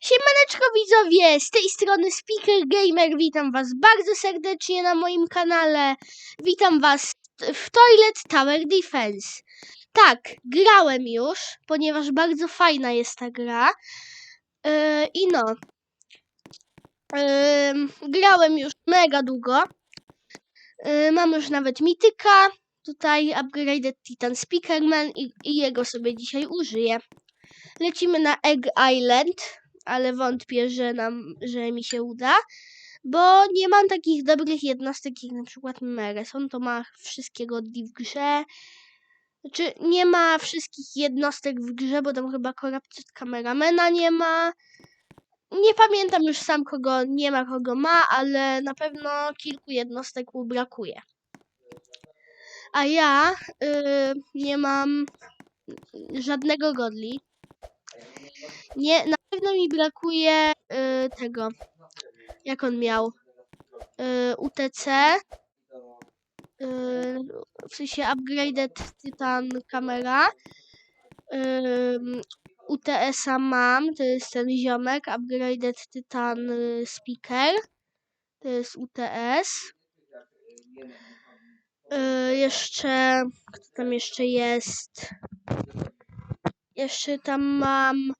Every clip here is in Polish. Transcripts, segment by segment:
Siemaneczko widzowie, z tej strony Speaker Gamer, witam was bardzo serdecznie na moim kanale. Witam was w Toilet Tower Defense. Tak, grałem już, ponieważ bardzo fajna jest ta gra. Yy, I no, Ym, grałem już mega długo. Yy, mam już nawet mityka. Tutaj upgraded Titan Speakerman i, i jego sobie dzisiaj użyję. Lecimy na Egg Island, ale wątpię, że, nam, że mi się uda, bo nie mam takich dobrych jednostek jak na przykład Meres. On to ma wszystkie godli w grze. Znaczy, nie ma wszystkich jednostek w grze, bo tam chyba Corrupted Cameramana nie ma. Nie pamiętam już sam, kogo nie ma, kogo ma, ale na pewno kilku jednostek mu brakuje. A ja y, nie mam żadnego godli. Nie, na pewno mi brakuje y, tego. Jak on miał? Y, UTC. Y, w sensie upgraded Titan kamera. Ym, UTS-a mam, to jest ten ziomek, upgraded Titan y, speaker. To jest UTS. Y, jeszcze, kto tam jeszcze jest? Jeszcze tam mam.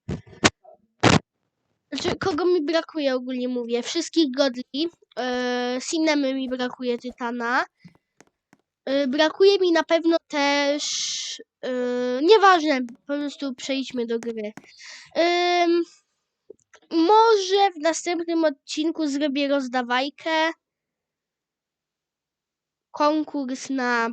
Znaczy, kogo mi brakuje ogólnie mówię? Wszystkich godli. Yy, Cinemy mi brakuje Tytana. Yy, brakuje mi na pewno też. Yy, nieważne, po prostu przejdźmy do gry. Ym, może w następnym odcinku zrobię rozdawajkę. Konkurs na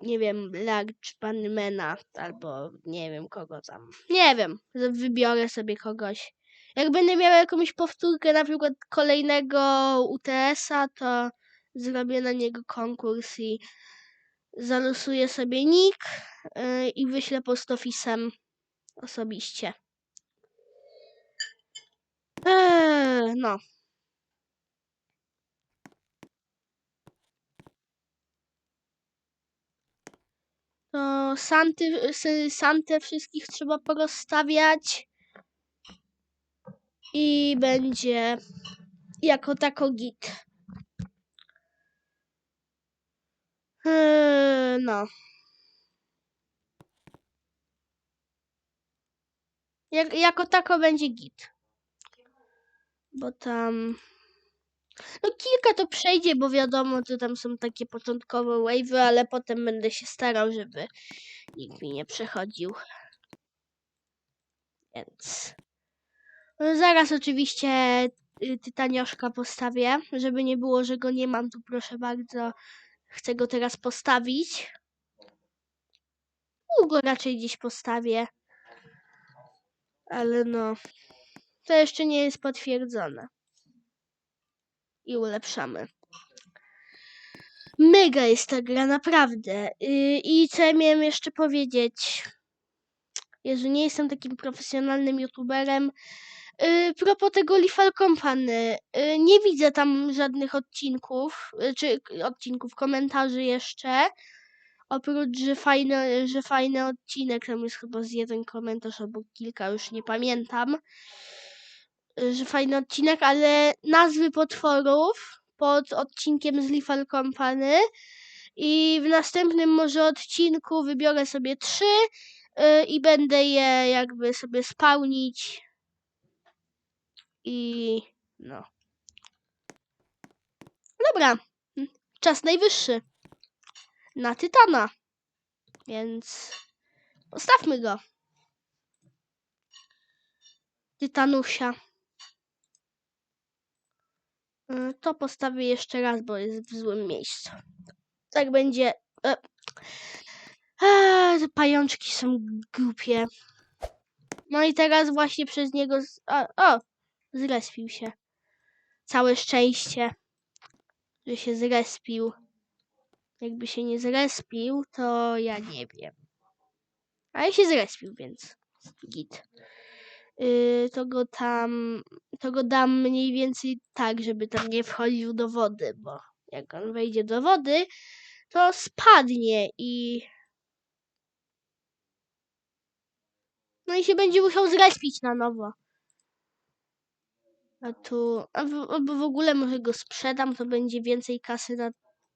nie wiem, Large Panmana albo nie wiem kogo tam. Nie wiem, wybiorę sobie kogoś. Jak będę miała jakąś powtórkę, na przykład kolejnego UTS-a, to zrobię na niego konkurs i zalosuję sobie nick yy, i wyślę postofisem osobiście. Eee, no. To santy, santę wszystkich trzeba porozstawiać. I będzie jako tako git. Eee, no. Jak, jako tako będzie git. Bo tam. No kilka to przejdzie, bo wiadomo, to tam są takie początkowe wave'y, ale potem będę się starał, żeby nikt mi nie przechodził. Więc. No zaraz oczywiście y, tytanioszka postawię, żeby nie było, że go nie mam, tu proszę bardzo. Chcę go teraz postawić. U go raczej gdzieś postawię. Ale no. To jeszcze nie jest potwierdzone. I ulepszamy. Mega jest ta gra, naprawdę. Yy, I co ja miałem jeszcze powiedzieć? Jezu, nie jestem takim profesjonalnym youtuberem. Yy, propos tego Lethal Company, yy, nie widzę tam żadnych odcinków, yy, czy odcinków, komentarzy jeszcze. Oprócz, że fajny, że fajny odcinek, tam jest chyba z jeden komentarz albo kilka, już nie pamiętam. Że fajny odcinek, ale nazwy potworów pod odcinkiem z Lethal Company. I w następnym może odcinku wybiorę sobie trzy yy, i będę je jakby sobie spełnić. I no. Dobra. Czas najwyższy. Na Tytana. Więc postawmy go. Tytanusia. Y, To postawię jeszcze raz, bo jest w złym miejscu. Tak będzie. E. Pajączki są głupie. No i teraz właśnie przez niego. Z... O, o, zrespił się. Całe szczęście, że się zrespił. Jakby się nie zrespił, to ja nie wiem. Ale się zrespił, więc git. Yy, to go tam, to go dam mniej więcej tak, żeby tam nie wchodził do wody, bo jak on wejdzie do wody, to spadnie i no i się będzie musiał zrespić na nowo. A tu, albo w ogóle może go sprzedam, to będzie więcej kasy na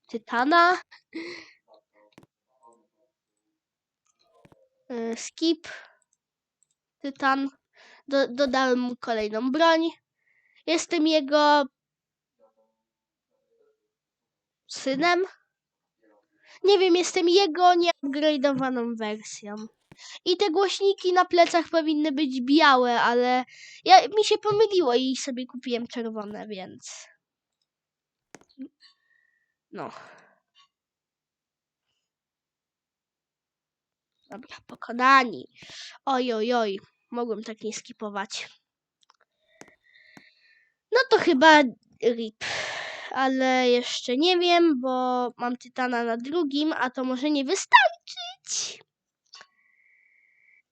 Tytana. E, Skip. Tytan. Do, dodałem mu kolejną broń. Jestem jego synem. Nie wiem, jestem jego nieupgrade'owaną wersją. I te głośniki na plecach powinny być białe, ale ja, mi się pomyliło i sobie kupiłem czerwone, więc. No. Dobra, pokonani. Oj, oj, oj. Mogłem tak nie skipować. No to chyba RIP. Ale jeszcze nie wiem, bo mam Tytana na drugim, a to może nie wystarczyć.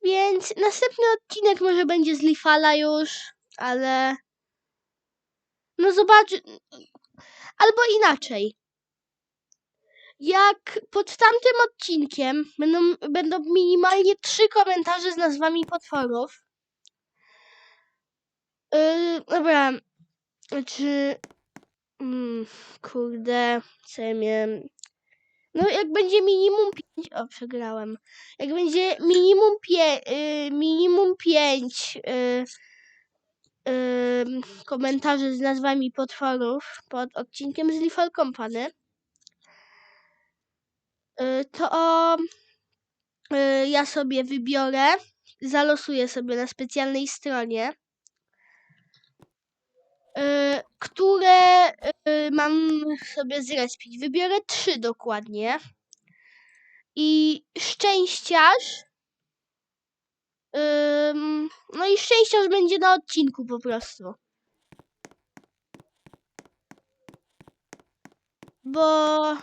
Więc następny odcinek może będzie z Lifala już, ale. No zobacz. Albo inaczej. Jak pod tamtym odcinkiem będą, będą minimalnie trzy komentarze z nazwami potworów. Yy, dobra. Czy. Mm, kurde, co ja. No, jak będzie minimum 5. O, przegrałem. Jak będzie minimum 5. Yy, minimum 5. Yy, yy, komentarzy z nazwami potworów pod odcinkiem z Lethal Company. Yy, to yy, ja sobie wybiorę, zalosuję sobie na specjalnej stronie, yy, które mam sobie zrespić. Wybiorę trzy dokładnie. I szczęściarz. no i szczęściarz będzie na odcinku po prostu. Bo.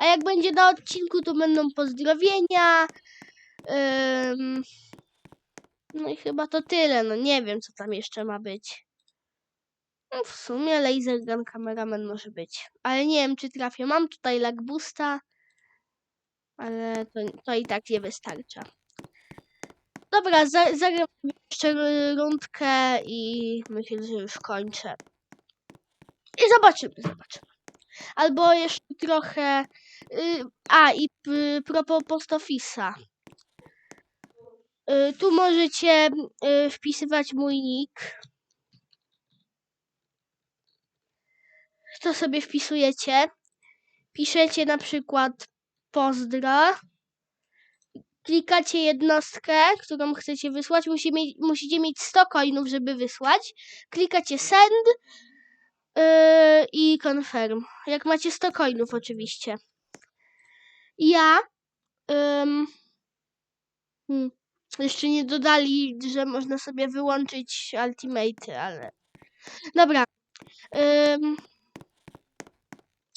A jak będzie na odcinku, to będą pozdrowienia. No i chyba to tyle. No nie wiem, co tam jeszcze ma być. No w sumie laser gun cameraman może być. Ale nie wiem, czy trafię. Mam tutaj lag boosta. Ale to, to i tak nie wystarcza. Dobra, za, zagram jeszcze rundkę i myślę, że już kończę. I zobaczymy, zobaczymy. Albo jeszcze trochę. Y, A, i propos post office'a. Y, Tu możecie y, wpisywać mój nick. To sobie wpisujecie. Piszecie na przykład pozdro. Klikacie jednostkę, którą chcecie wysłać. Musi mieć, musicie mieć 100 coinów, żeby wysłać. Klikacie send yy, i confirm. Jak macie 100 coinów oczywiście. Ja ym, hmm, jeszcze nie dodali, że można sobie wyłączyć ultimate, ale dobra.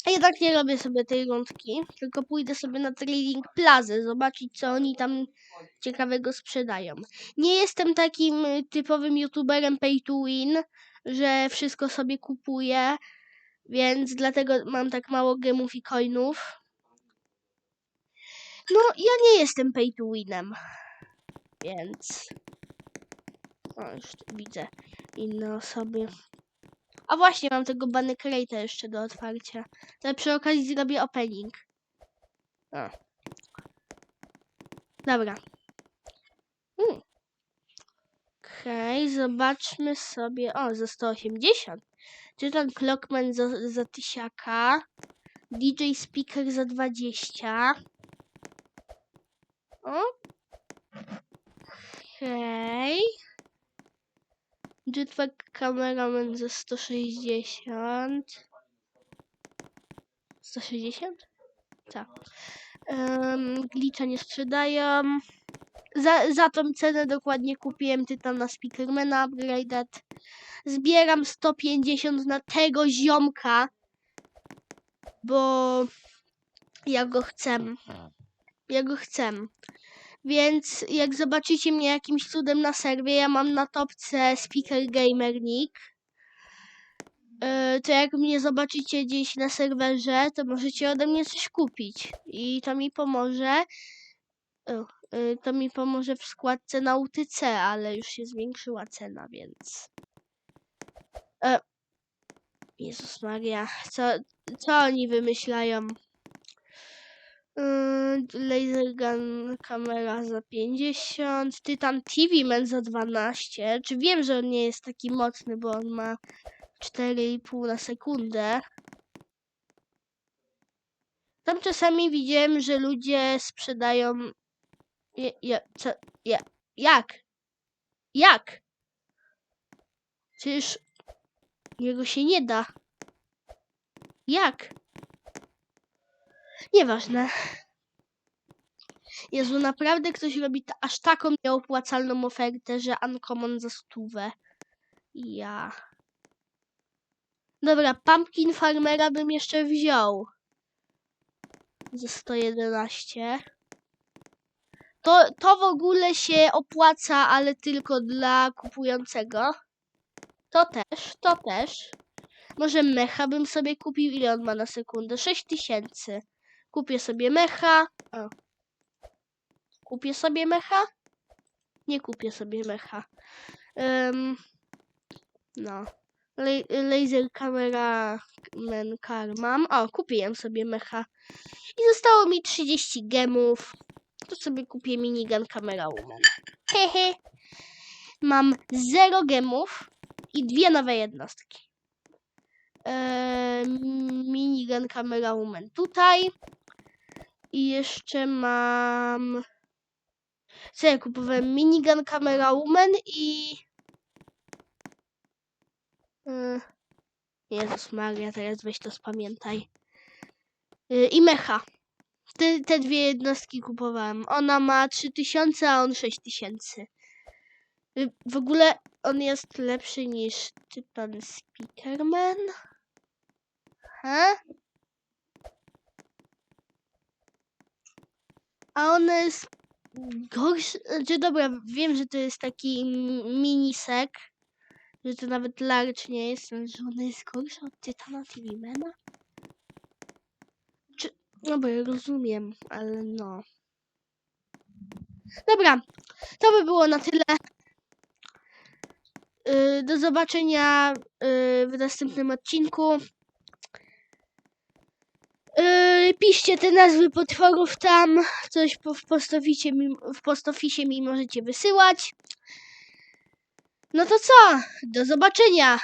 A jednak nie robię sobie tej rundki, tylko pójdę sobie na Trading Plaza, zobaczyć co oni tam ciekawego sprzedają. Nie jestem takim y, typowym youtuberem pay to win, że wszystko sobie kupuję, więc dlatego mam tak mało gemów i coinów. No, ja nie jestem pay to winem, więc... O, już widzę inne osoby. A właśnie, mam tego Bunny Crate'a jeszcze do otwarcia. To przy okazji zrobię opening. O. Dobra. Mm. Okej, zobaczmy sobie. O, za 180. Tytan Clockman za, za tysiaka. DJ Speaker za 20. Okej. Jetpack Cameraman za 160. 160? Tak. Um, glitcha nie sprzedają. Za, za tą cenę dokładnie kupiłem Tytana Speakermana Upgraded. Zbieram 150 na tego ziomka, bo ja go chcę. Ja go chcę. Więc jak zobaczycie mnie jakimś cudem na serwie, ja mam na topce Speaker Gamer Nick. Yy, to jak mnie zobaczycie gdzieś na serwerze, to możecie ode mnie coś kupić. I to mi pomoże. Yy, to mi pomoże w składce na UTC, ale już się zwiększyła cena, więc. E, Jezus Maria, co, co oni wymyślają? Yy, laser gun kamera za 50, Titan TV Man za 12. Czy wiem, że on nie jest taki mocny, bo on ma 4,5 na sekundę. Tam czasami widziałem, że ludzie sprzedają. Ja, ja, co, ja, jak? Jak? Przecież jego się nie da. Jak? Nieważne. Jezu, naprawdę ktoś robi ta, aż taką nieopłacalną ofertę, że Uncommon za stówę. Ja. Dobra, Pumpkin Farmera bym jeszcze wziął. Za 111. To, to w ogóle się opłaca, ale tylko dla kupującego. To też, to też. Może mecha bym sobie kupił. Ile on ma na sekundę? 6000. Kupię sobie mecha. O. Kupię sobie mecha? Nie kupię sobie mecha. Ym, no. Le laser camera man car mam. O, kupiłem sobie mecha. I zostało mi 30 gemów. To sobie kupię minigun camera woman. Hehe. Mam 0 gemów i dwie nowe jednostki. Eee, minigun camera woman tutaj. I jeszcze mam. Co ja kupowałem? Minigun camera woman i. Yy, Jezus Maria, teraz weź to spamiętaj. Yy, I mecha. Te, te dwie jednostki kupowałem. Ona ma 3000, a on 6000. Yy, W ogóle on jest lepszy niż Tytan Speakerman. He? A on jest gorszy. Znaczy, dobra, wiem, że to jest taki minisek. Że to nawet large nie jest, że ona jest gorsza od Tytana TV-Mana? Czy... Dobra, rozumiem, ale no. Dobra, to by było na tyle. Yy, Do zobaczenia yy, w następnym odcinku. Yy, piszcie te nazwy potworów tam. Coś w, postoficie mi, w postofisie mi możecie wysyłać. No to co? Do zobaczenia!